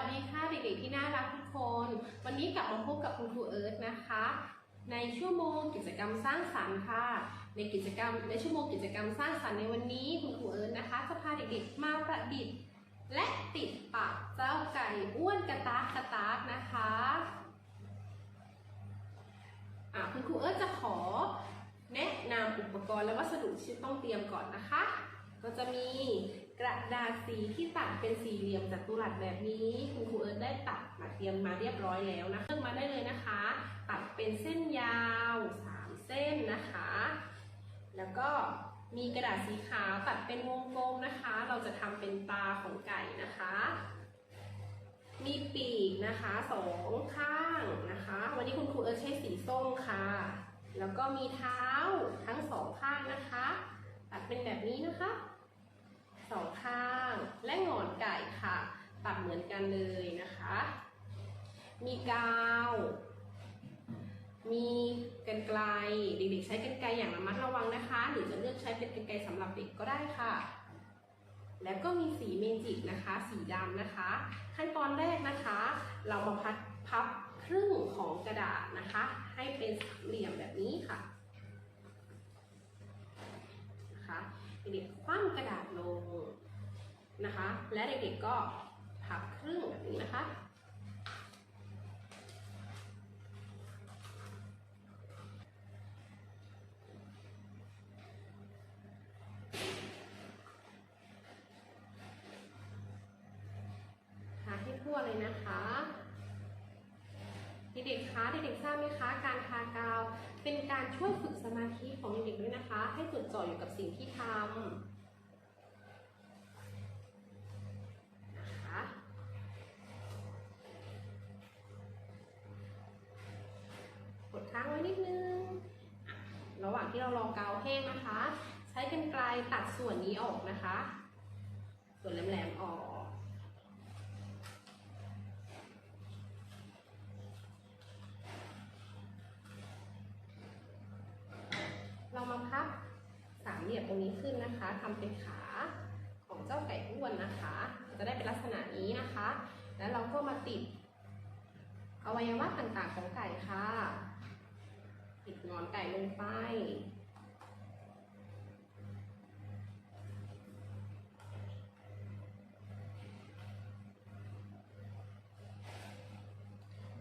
สดีค่ะเด็กๆที่น่ารักทุกคน วันนี้กลับมาพบกับคุณครูเอิร์ธนะคะ ในชั่วโมงกิจกรรมสร้างสรรค์ค่ะ ในกิจกรรมในชั่วโมงกิจกรรมสร้างสรรค์ในวันนี้คุณครูเอิร์ธนะคะจะพาเด็กๆมาประดิษฐ์ และติดปากเจ้าไก่อ้วนกระตากกระตากนะคะะคุณครูเอิร์ธจะขอแนะนำอุปกรณ์และวัสดุที่ต้องเตรียมก่อนนะคะ ก็จะมี กระดาษสีที่ตัดเป็นสี่เหลี่ยมจัตุรัสแบบนี้คุณครูเอิร์ธได้ตัดมาเตรียมมาเรียบร้อยแล้วนะเลือกมาได้เลยนะคะ ตัดเป็นเส้นยาวสามเส้นนะคะ แล้วก็มีกระดาษสีขาวตัดเป็นวงกลมนะคะ เราจะทำเป็นตาของไก่นะคะ มีปีกนะคะสองข้างนะคะ วันนี้คุณครูเอิร์ธใช้สีส้มค่ะ แล้วก็มีเท้าทั้งสองข้างนะคะ ตัดเป็นแบบนี้นะคะสองข้าง และหงอนไก่ค่ะ ตัด เหมือนกันเลยนะคะ มีกาว มีกันไกลเด็กๆใช้กันไกลอย่างระมัดระวังนะคะ หรือจะเลือกใช้เป็นกันไกลสำหรับเด็กก็ได้ค่ะ แล้วก็มีสีเมจิกนะคะ สีดำนะคะ ขั้นตอนแรกนะคะ เรามาพัดพับครึ่งของกระดาษนะคะ ให้เป็นสามเหลี่ยมแบบนี้ค่ะนะคะเด็กๆคว่ำกระดาษลงนะคะ และเด็กๆก็ พับครึ่งแบบนี้นะคะทาให้ทั่วเลยนะคะเด็กๆคะเด็กๆทราบไหมคะ การทากาว เป็นการช่วยฝึกสมาธิของเด็กๆด้วยนะคะ ให้จดจ่ออยู่กับสิ่งที่ทำนะคะกดค้างไว้นิดนึงอะ ระหว่างที่เรารองกาวแห้งนะคะ ใช้กรรไกรตัดส่วนนี้ออกนะคะ ส่วนแหลมๆออก เรามาพับสามเหลี่ยมตรงนี้ขึ้นนะคะทำเป็นขาของเจ้าไก่อ้วนนะคะ จะได้เป็นลักษณะนี้นะคะ แล้วเราก็มาติดอวัยวะต่างๆของไก่ค่ะ อนไก่ลงไป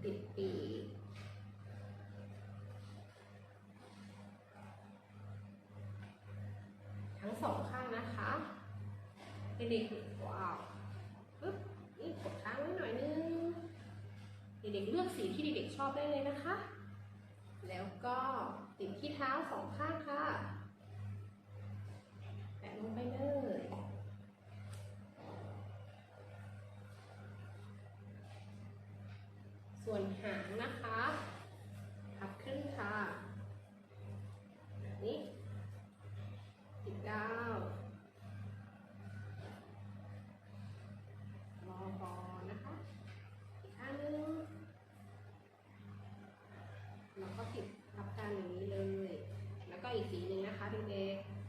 ติดปีกทั้งสองข้างนะคะเด็กๆว้าวปึ๊บนี่กดค้างไว้หน่อยนึงเด็กๆเลือกสีที่เด็กๆชอบได้เลยนะคะ แล้วก็ติดที่เท้าสองข้างค่ะ แปะลงไปเลยส่วนหางนะคะพับครึ่งค่ะแบบนี้ สิบเก้ารอก่อนนะคะ อีกข้างนึงแล้วก็ติดทับกันอย่างนี้เลย แล้วก็อีกสีหนึ่งนะคะเด็กๆ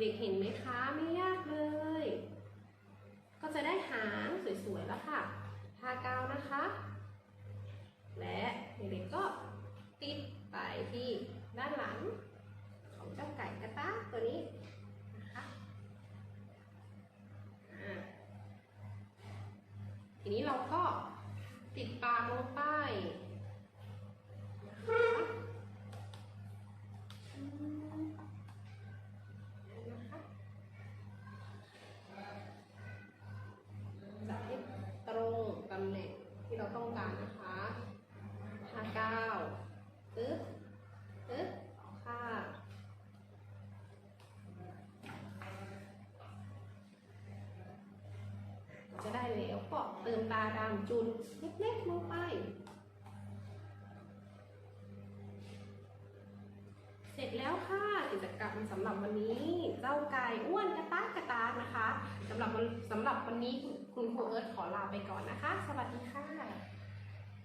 เด็กๆเห็นไหมคะไม่ยากเลย ก็จะได้หางสวยๆแล้วค่ะทากาวนะคะ และเด็กๆก็ติดไปที่ด้านหลังของเจ้าไก่กระตาตัวนี้นะคะทีนี้เราก็ติดปากลงไปนะคะอืมนะคะจับให้ตรงตำแหน่งที่เราต้องการนะคะทาก้าว ปึ๊บปึ๊บสองข้างจะได้แล้วก็ เติมตาดำจุนเล็กๆลงไป เสร็จแล้วค่ะกิจกรรมสำหรับวันนี้ เจ้าไก่อ้วนกระตากกระตากนะคะสำหรับสำหรับวันนี้คุณครูเอิร์ธขอลาไปก่อนนะคะ สวัสดีค่ะ